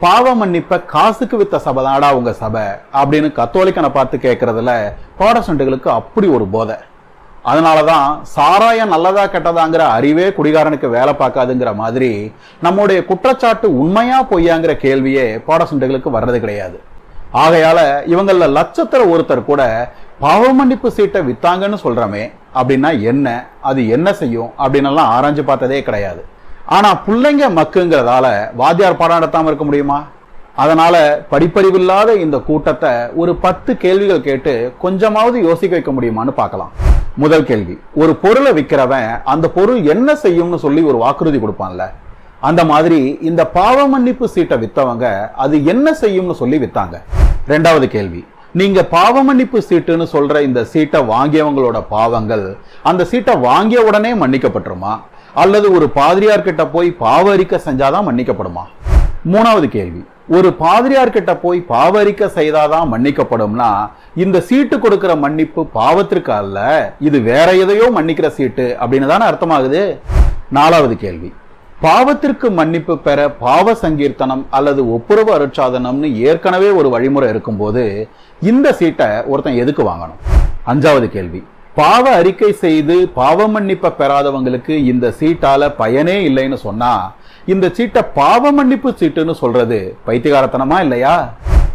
பாவ மன்னிப்ப காசுக்கு வித்த சபை தாடா உங்க சபை அப்படின்னு கத்தோலிக்கனை பார்த்து கேட்கறதுல ப்ராடஸ்டன்ட்டுகளுக்கு அப்படி ஒரு போதை. அதனாலதான் சாராயம் நல்லதா கெட்டதாங்கிற அறிவே குடிகாரனுக்கு வேலை பார்க்காதுங்கிற மாதிரி நம்முடைய குற்றச்சாட்டு உண்மையா பொய்யாங்கிற கேள்வியே ப்ராடஸ்டன்ட்டுகளுக்கு வர்றது கிடையாது. ஆகையால இவங்கள லட்சத்துல ஒருத்தர் கூட பாவ மன்னிப்பு சீட்டை வித்தாங்கன்னு சொல்றமே அப்படின்னா என்ன? அது என்ன செய்யும்? அப்படின்னு எல்லாம் ஆராய்ஞ்சு பார்த்ததே கிடையாது. ஆனால் பிள்ளைங்க மக்குங்கிறதால வாத்தியார் பாடம் நடத்தாமல் இருக்க முடியுமா? அதனால படிப்பறிவில்லாத இந்த கூட்டத்தை ஒரு பத்து கேள்விகள் கேட்டு கொஞ்சமாவது யோசிக்க வைக்க முடியுமான்னு பார்க்கலாம். முதல் கேள்வி ஒரு பொருளை விற்கிறவன் அந்த பொருள் என்ன செய்யும்னு சொல்லி ஒரு வாக்குறுதி கொடுப்பான்ல. அந்த மாதிரி இந்த பாவ மன்னிப்பு சீட்டை வித்தவங்க அது என்ன செய்யும்னு சொல்லி வித்தாங்க. ரெண்டாவது கேள்வி நீங்க பாவ மன்னிப்பு சீட்டுன்னு சொல்ற இந்த சீட்டை வாங்கியவங்களோட பாவங்கள் அந்த சீட்டை வாங்கிய உடனே மன்னிக்கப்பட்டுருமா? அல்லது ஒரு பாதிரியார் கிட்ட போய் பாவ அறிக்கை செஞ்சாதான் மன்னிக்கப்படுமா? மூணாவது கேள்வி. ஒரு பாதிரியார் கிட்ட போய் பாவ அறிக்கை செய்தாதான் மன்னிக்கப்படும்னா இந்த சீட்டு கொடுக்கிற மன்னிப்பு பாவத்திற்கு அல்ல இது வேற எதையோ மன்னிக்கிற சீட்டு அப்படின்னு தானே அர்த்தமாகுது? நாலாவது கேள்வி. பாவத்திற்கு மன்னிப்பு பெற பாவ சங்கீர்த்தனம் அல்லது ஒப்புரவு அருட்சாதனம்னு ஏற்கனவே ஒரு வழிமுறை இருக்கும்போது இந்த சீட்டை ஒருத்தன் எதுக்கு வாங்கணும்? அஞ்சாவது கேள்வி. பாவ அறிக்கை செய்து பாவ மன்னிப்பை பெறாதவங்களுக்கு இந்த சீட்டால பயனே இல்லைன்னு சொன்னா இந்த சீட்டை பாவ மன்னிப்பு சீட்டுன்னு சொல்றது பைத்தியகாரத்தனமா இல்லையா?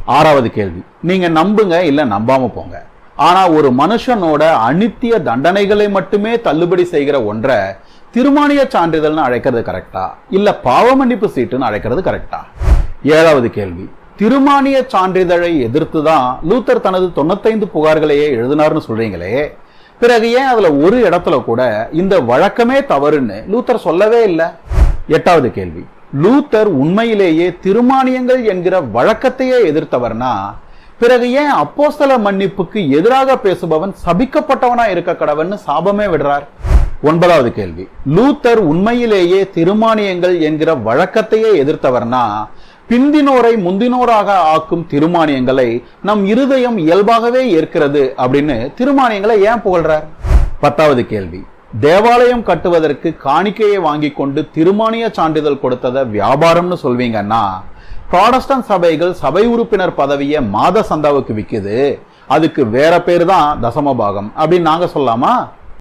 ஆறாவது கேள்வி. நீங்க நம்புங்க இல்ல நம்பாம போங்க. ஆனா ஒரு மனுஷனோட அனித்திய தண்டனைகளை மட்டுமே தள்ளுபடி செய்கிற ஒன்றை திருமானிய சான்றிதழ்னு அழைக்கிறது கரெக்டா? இல்ல பாவ மன்னிப்பு சீட்டுன்னு அழைக்கிறது கரெக்டா? ஏழாவது கேள்வி. திருமானிய சான்றிதழை எதிர்த்து தான் லூத்தர் தனது தொண்ணூத்தைந்து புகார்களையே எழுதினார்னு சொல்றீங்களே பிறகு ஏன் அதுல ஒரு இடத்துல கூட இந்த வழக்கமே தவறுன்னு லூத்தர் சொல்லவே இல்லை? எட்டாவது கேள்வி. லூத்தர் உண்மையிலேயே திருமானியங்கள் என்கிற வழக்கத்தையே எதிர்த்தவர்னா பிறகு ஏன் அப்போஸ்தல மன்னிப்புக்கு எதிராக பேசுபவன் சபிக்கப்பட்டவனா இருக்க கடவன்னு சாபமே விடுறார்? ஒன்பதாவது கேள்வி. லூத்தர் உண்மையிலேயே திருமானியங்கள் என்கிற வழக்கத்தையே எதிர்த்தவர்னா பிந்தினோரை முந்தினோராக ஆக்கும் திருமானியங்களை நம் இருதயம் இயல்பாகவே ஏற்கிறது அப்படின்னு திருமானியங்களை ஏன் புகழ்றார்? பத்தாவது கேள்வி. தேவாலயம் கட்டுவதற்கு காணிக்கையை வாங்கி கொண்டு திருமானிய சான்றிதழ் கொடுத்ததை வியாபாரம்னு சொல்வீங்கன்னா ப்ராடஸ்டன்ட் சபைகள் சபை உறுப்பினர் பதவியை மாத சந்தாவுக்கு விக்குது. அதுக்கு வேற பேர் தான் தசமபாகம் அப்படின்னு நாங்க சொல்லலாமா?